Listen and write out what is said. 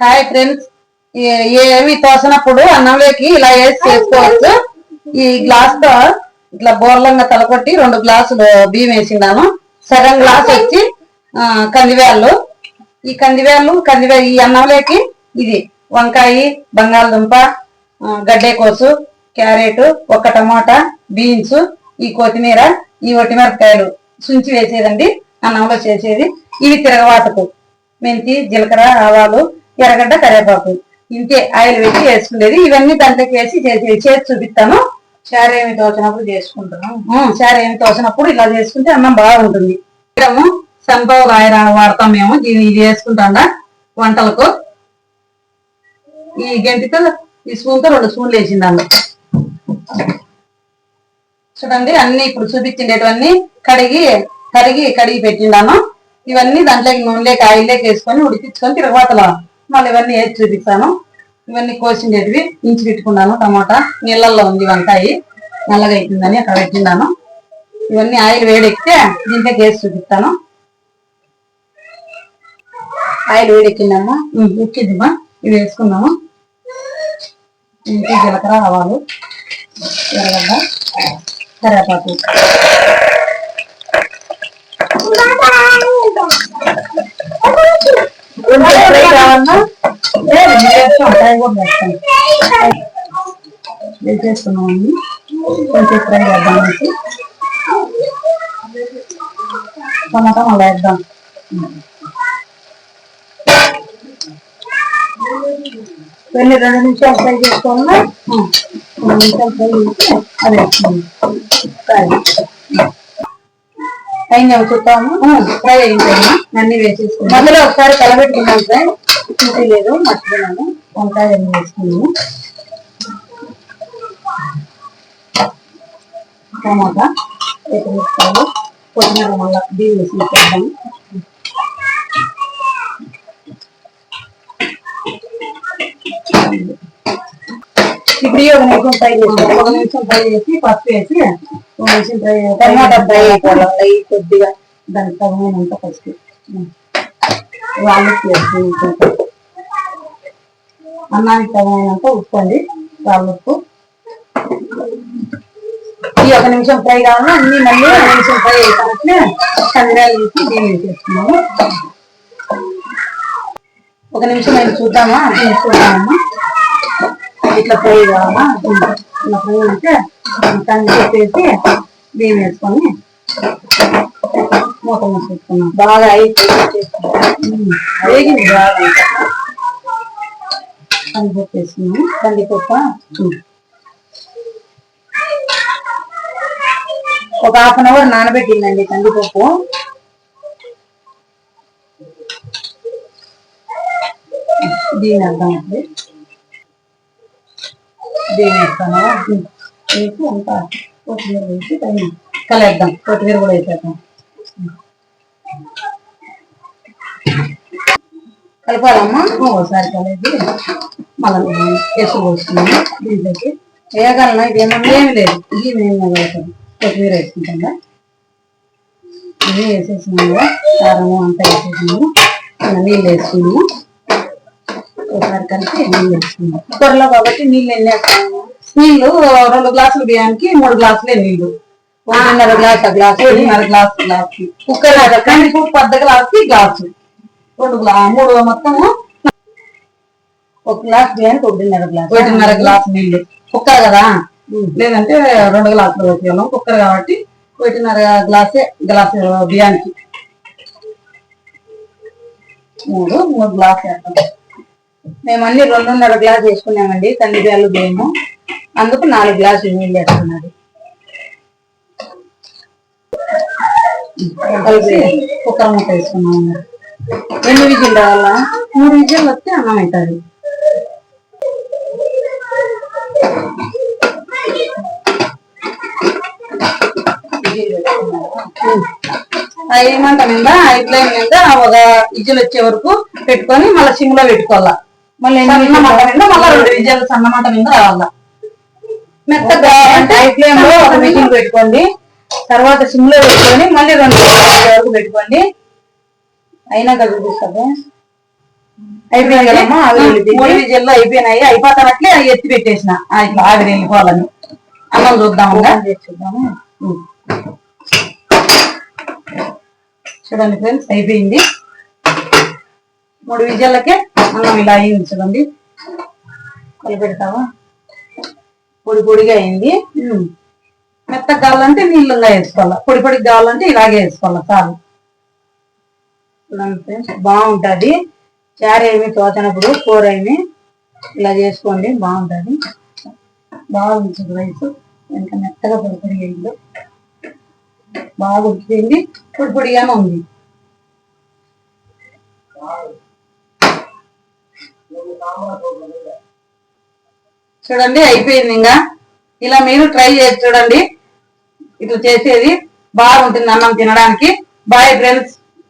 Hi friends ఏమి తోసినప్పుడు అన్నంలోకి ఇలా వేసి చేసుకోవచ్చు. ఈ గ్లాస్తో ఇట్లా బోర్లంగా తలకొట్టి రెండు గ్లాసులు బియ్యం వేసిండాను సగం గ్లాస్ వచ్చి కందివేళ్ళు ఈ కందివేళ్ళు కందివే ఈ అన్నంలోకి ఇది వంకాయ బంగాళదుంప గడ్డేకోసు క్యారెట్ ఒక టమాటా బీన్స్ ఈ కొత్తిమీర ఈ ఒట్టిమిరపకాయలు సుంచి వేసేదండి. అన్నంలో చేసేది. ఇవి తిరగవాతకు మెంతి జీలకర్ర ఆవాలు ఎర్రగడ్డ కరివేపాకు. ఇంతే ఆయిల్ పెట్టి వేసుకునేది. ఇవన్నీ దాంట్లోకి వేసి చేసి చూపిస్తాను. చారు ఏమి తోచినప్పుడు చేసుకుంటున్నాం చారు ఏమి తోసినప్పుడు ఇలా చేసుకుంటే అన్నం బాగుంటుంది. సన్ఫ్లవర్ ఆయిల్ వాడతాం మేము. దీన్ని ఇది వేసుకుంటాం వంటలకు. ఈ గంటితో ఈ స్పూన్తో రెండు స్పూన్లు వేసింది అందులో చూడండి అన్ని ఇప్పుడు చూపించిండేటివన్నీ కడిగి కడిగి కడిగి పెట్టిండాను ఇవన్నీ దాంట్లోకి నూనెలోకి ఆయిల్లోకి వేసుకొని ఉడికించుకొని తిరగబాతలో. మళ్ళీ ఇవన్నీ వేసి చూపిస్తాను? ఇవన్నీ కోసిండేటివి ఇంచి పెట్టుకున్నాను టమాటా. నీళ్ళల్లో ఉంది వంకాయ. నల్లగా అవుతుందని అక్కడ పెట్టినాను ఇవన్నీ ఆయిల్ వేడెక్కితే దీంట్లో వేసి చూపిస్తాను. ఆయిల్ వేడెక్కిందమ్మా. ఎక్కిద్దిమా ఇవి వేసుకున్నాము ఇంటి జీలకర్ర ఆవాలు ఎర్రగడ్డ కరివేపాకు. ఫ్రై కావాలన్నా లేదు, ఇది ఫ్రై కూడా వేస్తాం. వేసేసుకున్నామండి కొంచెం ఫ్రై చేద్దాం అనేసి టమాటా మళ్ళీ వేద్దాం. వెళ్ళి రెండు నిమిషాలు ఫ్రై చేసుకోవాలన్నా ఉమ్, రెండు నిమిషాలు ఫ్రై చేసి అది వేసుకున్నాం అయింది చూద్దాము ఫ్రై అయిందమ్మా అన్ని వేసేసుకున్నాం మధ్యలో ఒకసారి కలబెట్టుకున్నాం సార్. చూసి లేదు మర్చిపోయినాను వంకాయ అన్ని వేసుకున్నాము. టమాటా వేసుకోవాలి కొత్తిమీర మళ్ళీ బియ్యం వేసి వేసేద్దాము ఇప్పుడు ఈ ఒక నిమిషం ఫ్రై చేసుకోవాలి ఒక నిమిషం ఫ్రై చేసి పసుపు వేసి ఒక నిమిషం ఫ్రై టమాటా ఫ్రై అయిపోవాలి. కొద్దిగా దానికి తగినంత పసుపు వాళ్ళకి వేసుకుంటాం అన్నానికి తగినంత ఉప్పు అండి ఉప్పు ఈ ఒక నిమిషం ఫ్రై కావాలి? అన్ని మళ్ళీ ఒక నిమిషం ఫ్రై అయిపోతే కందిరాలు వేసి దీన్ని వేసేస్తున్నాము. ఒక నిమిషం మేము చూద్దామా? వేసుకుంటామమ్మా ఇట్లా ఫ్రై కావాలా? ఇట్లా ఫ్రై అయితే కంది వేసి బియ్యం వేసుకొని మూత మూసేసుకున్నాం బాగా అయిపోయి వేగింది బాగా. కందిపప్పు వేసుకున్నాము కందిపప్ప ఒక హాఫ్ అన్ అవర్ నానబెట్టిందండి కందిపప్పు. దీని అర్థం అండి. దీని వేస్తాను వేసి అంతా కొత్తిమీర వేసి పైన కలేద్దాం. కొత్తిమీర కూడా వేసేద్దాం. కలపాలమ్మా. ఒకసారి కలిపి. మళ్ళీ వేసి పోసుకున్నాము దీంట్లోకి వేయగలనా? ఇది ఏమన్నా? ఏమి లేదు. ఇది మేము వేసాం కొత్తిమీర వేసుకుంటాం ఇది వేసేసినాము. కారము అంతా వేసేసినాము. నీళ్ళు వేసుకున్నాము. ఒకసారి కలిపి నీళ్ళు వేసుకున్నాము. కుక్కర్లో కాబట్టి నీళ్ళు ఎన్ని వేస్తాము? నీళ్ళు రెండు గ్లాసులు బియ్యానికి మూడు గ్లాసులే నీళ్ళు. ఒకటిన్నర గ్లాస్ ఆ గ్లాస్ ఒకటిన్నర గ్లాసు గ్లాస్. కుక్కర్ కంది పెద్ద గ్లాస్కి గ్లాసు. రెండు మూడు మొత్తము. ఒక గ్లాస్ బియ్యానికి ఒకటిన్నర గ్లాస్. ఒకటిన్నర గ్లాస్ నీళ్ళు కుక్కర్ కదా? లేదంటే రెండు గ్లాసులు వేసేవాళ్ళం కుక్కర్ కాబట్టి ఒకటిన్నర గ్లాసే గ్లాస్ బియ్యానికి మూడు మూడు గ్లాస్ వేస్తాం మేము అన్ని రెండున్నర గ్లాస్ వేసుకున్నామండి కందిబ్యాలు బియ్యము. అందుకు నాలుగు గ్లాసులు నీళ్ళు వేస్తున్నది కలిపి కుక్కర్ మూత వేసుకున్నాం. ఎన్ని విజిల్ రావాలా మూడు విజయాలు వస్తే అన్నం అవుతుంది. అది ఏమంటాం మీద హై ఫ్లేమ్ మీద ఒక విజిల్ వచ్చే వరకు పెట్టుకొని మళ్ళీ సిమ్లో పెట్టుకోవాలా. మళ్ళీ సన్న మంట మీద మళ్ళీ రెండు విజయాలు సన్న మంట మీద రావాలా. మెత్తగా అంటే ఫ్లేమ్లో ఒక విజిల్ పెట్టుకోండి. తర్వాత సిమ్లో పెట్టుకొని మళ్ళీ రెండు విజిల్ వరకు పెట్టుకోండి. అయినా చూపిస్తుంది అయిపోయింది కదమ్మా ఆవిరి. మూడు విజయల్లో అయిపోయినాయి. అయిపోతానట్లే ఎత్తి పెట్టేసిన. ఇట్లా ఆవిరి వెళ్ళిపోవాలని అన్నం చూద్దాము. చూద్దాము చూడండి ఫ్రెండ్స్ అయిపోయింది. మూడు విజయాలకే అన్నం ఇలా అయింది చూడండి. కలిపెడతావా పొడి పొడిగా అయింది. మెత్తగా కావాలంటే నీళ్ళుగా వేసుకోవాలి? పొడి పొడికి కావాలంటే ఇలాగే వేసుకోవాలి? చాలు చేసుకున్నాను ఫ్రెండ్స్ బాగుంటుంది. చారు ఏమి తోచనప్పుడు కూర ఏమి ఇలా చేసుకోండి బాగుంటుంది. బాగుంటుంది రైస్. ఇంకా మెత్తగా పొడిపొడి పొడి అయింది బాగా ఉంది. చూడండి అయిపోయింది ఇంకా. ఇలా మీరు ట్రై చేసి చూడండి. ఇట్లా చేసేది బాగుంటుంది అన్నం తినడానికి. Bye friends